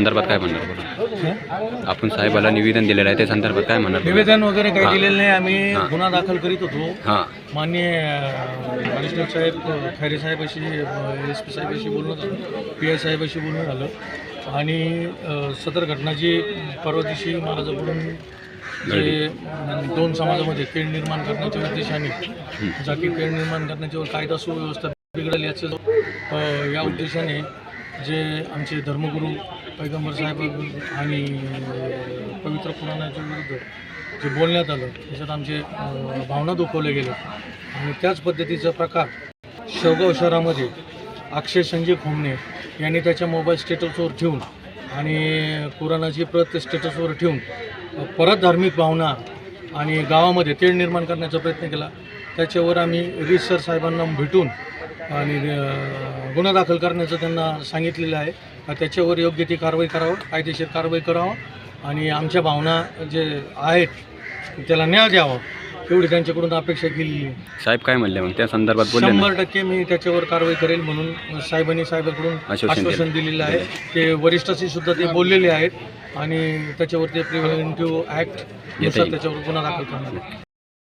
संदर्भात काय म्हणणार आपण साहेबाला निवेदन दिलेलं आहे त्या संदर्भात काय म्हणणार? निवेदन वगैरे काही. दिलेलं नाही आम्ही. गुन्हा दाखल करीत होतो हां माननीय कमिशनर साहेब खैरे साहेबाशी एस पी साहेबाशी बोलणं झालं पी आय साहेबाशी बोलणं झालं आणि सदर घटनाची परवा दिवशी महाराजाकडून जे दोन समाजामध्ये तेढ निर्माण करण्याच्या उद्देशाने जाती तेढ निर्माण करण्याच्या कायदा सुव्यवस्था बिघडेल याचं या उद्देशाने जे आमचे धर्मगुरू पैगंबर साहेब आणि पवित्र पुराणाच्या विरुद्ध जे बोलण्यात आलं त्याच्यात आमचे भावना दुखवल्या गेल्या. आणि त्याच पद्धतीचा प्रकार शेवगाव शहरामध्ये अक्षय संजय खोमणे यांनी त्याच्या मोबाईल स्टेटसवर ठेवून आणि कुराणाची प्रत स्टेटसवर ठेवून परत धार्मिक भावना आणि गावामध्ये तेढ निर्माण करण्याचा प्रयत्न केला. त्याच्यावर आम्ही रीत सर साहेबांना भेटून आणि गुन्हा दाखल करण्याचं त्यांना सांगितलेलं आहे. त्याच्यावर योग्य ती कारवाई करावं कायदेशीर कारवाई करावं आणि आमच्या भावना जे आहेत त्याला न्याय द्यावा एवढी त्यांच्याकडून अपेक्षा केलेली आहे. साहेब काय म्हणले मग? त्या संदर्भात बोलले शंभर टक्के मी त्याच्यावर कारवाई करेल म्हणून साहेबांनी साहेबांकडून आश्वासन दिलेलं आहे. ते वरिष्ठाशी सुद्धा ते बोललेले आहेत आणि त्याच्यावर ते प्रिव्हेंटिव्ह ॲक्ट. त्याच्यावर गुन्हा दाखल करणार